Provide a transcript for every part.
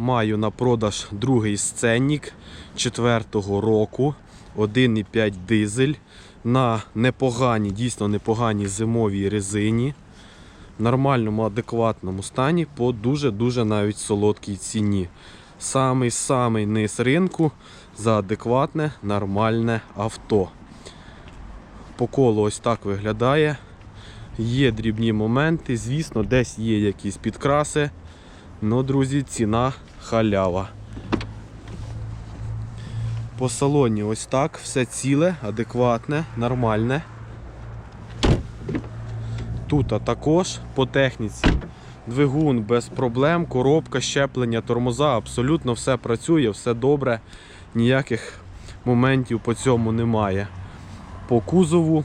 Маю на продаж другий сценник 4-го року, 1,5 дизель на непоганій, дійсно непоганій зимовій резині. В нормальному, адекватному стані по дуже-дуже навіть солодкій ціні. Самий-самий низ ринку за адекватне нормальне авто. По колу ось так виглядає. Є дрібні моменти, звісно, десь є якісь підкраси. Ну, друзі, ціна халява. По салоні ось так, все ціле, адекватне, нормальне. Тут а також по техніці. Двигун без проблем, коробка, щеплення, тормоза, абсолютно все працює, все добре, ніяких моментів по цьому немає. По кузову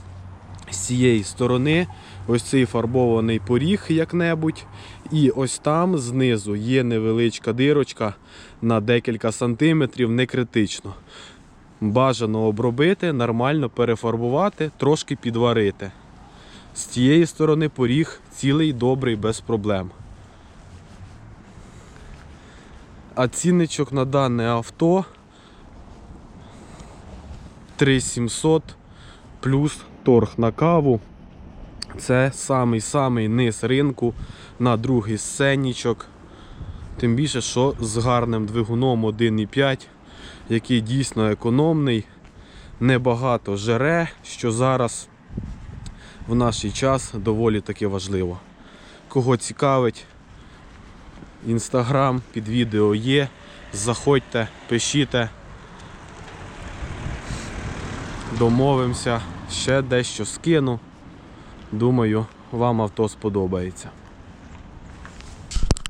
з цієї сторони ось цей фарбований поріг як-небудь. І ось там знизу є невеличка дирочка на декілька сантиметрів, не критично. Бажано обробити, нормально перефарбувати, трошки підварити. З цієї сторони поріг цілий, добрий, без проблем. А цінничок на дане авто 3700 плюс торг на каву. Це самий-самий низ ринку на другий сценічок. Тим більше, що з гарним двигуном 1,5, який дійсно економний, небагато жере, що зараз в наш час доволі таки важливо. Кого цікавить, інстаграм під відео є. Заходьте, пишіть, домовимося, ще дещо скину. Думаю, вам авто сподобається.